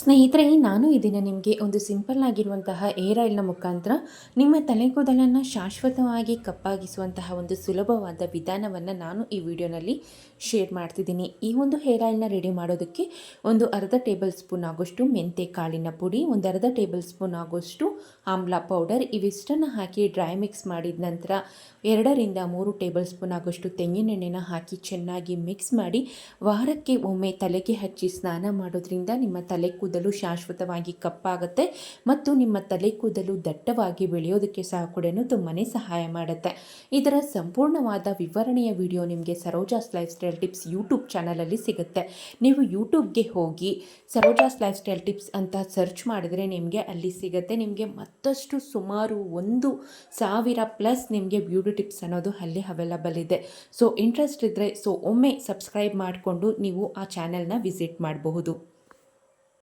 ಸ್ನೇಹಿತರೆ, ನಾನು ಇದನ್ನು ನಿಮಗೆ ಒಂದು ಸಿಂಪಲ್ ಆಗಿರುವಂತಹ ಏರ್ ಆಯಿಲ್ನ ಮುಖಾಂತರ. ನಿಮ್ಮ ತಲೆಗೂದಲನ್ನು ಶಾಶ್ವತವಾಗಿ ಕಪ್ಪಾಗಿಸುವಂತಹ ಒಂದು ಸುಲಭವಾದ ವಿಧಾನವನ್ನು ನಾನು ಈ ವಿಡಿಯೋನಲ್ಲಿ ಶೇರ್ ಮಾಡ್ತಿದ್ದೀನಿ. ಈ ಒಂದು ಹೇರ್ ಆಯಿಲ್ನ ರೆಡಿ ಮಾಡೋದಕ್ಕೆ ಒಂದು ಅರ್ಧ ಟೇಬಲ್ ಸ್ಪೂನ್ ಆಗೋಷ್ಟು ಮೆಂತೆ ಕಾಳಿನ ಪುಡಿ, ಒಂದು ಅರ್ಧ ಟೇಬಲ್ ಸ್ಪೂನ್ ಆಗೋಷ್ಟು ಆಮ್ಲ ಪೌಡರ್, ಇವಿಷ್ಟನ್ನು ಹಾಕಿ ಡ್ರೈ ಮಿಕ್ಸ್ ಮಾಡಿದ ನಂತರ ಎರಡರಿಂದ ಮೂರು ಟೇಬಲ್ ಸ್ಪೂನ್ ಆಗೋಷ್ಟು ತೆಂಗಿನೆಣ್ಣೆನ ಹಾಕಿ ಚೆನ್ನಾಗಿ ಮಿಕ್ಸ್ ಮಾಡಿ ವಾರಕ್ಕೆ ಒಮ್ಮೆ ತಲೆಗೆ ಹಚ್ಚಿ ಸ್ನಾನ ಮಾಡೋದ್ರಿಂದ ನಿಮ್ಮ ತಲೆ ಕೂದಲು ಶಾಶ್ವತವಾಗಿ ಕಪ್ಪಾಗುತ್ತೆ ಮತ್ತು ನಿಮ್ಮ ತಲೆ ಕೂದಲು ದಟ್ಟವಾಗಿ ಬೆಳೆಯೋದಕ್ಕೆ ಸಹ ಕೂಡ ತುಂಬಾ ಸಹಾಯ ಮಾಡುತ್ತೆ. ಇದರ ಸಂಪೂರ್ಣವಾದ ವಿವರಣೆಯ ವಿಡಿಯೋ ನಿಮಗೆ Saroja's lifestyle tips YouTube ಚಾನಲಲ್ಲಿ ಸಿಗುತ್ತೆ. ನೀವು ಯೂಟ್ಯೂಬ್ಗೆ ಹೋಗಿ ಸರೋಜಾಸ್ ಲೈಫ್ ಸ್ಟೈಲ್ ಟಿಪ್ಸ್ ಅಂತ ಸರ್ಚ್ ಮಾಡಿದರೆ ನಿಮಗೆ ಅಲ್ಲಿ ಸಿಗುತ್ತೆ. ನಿಮಗೆ ಮತ್ತಷ್ಟು ಸುಮಾರು ಒಂದು ಸಾವಿರ ಪ್ಲಸ್ ನಿಮಗೆ ಬ್ಯೂಟಿ ಟಿಪ್ಸ್ ಅನ್ನೋದು ಅಲ್ಲಿ ಅವೈಲಬಲ್ ಇದೆ. ಸೊ ಇಂಟ್ರೆಸ್ಟ್ ಇದ್ದರೆ ಸೊ, ಒಮ್ಮೆ ಸಬ್ಸ್ಕ್ರೈಬ್ ಮಾಡಿಕೊಂಡು ನೀವು ಆ ಚಾನೆಲ್ನ ವಿಸಿಟ್ ಮಾಡಬಹುದು.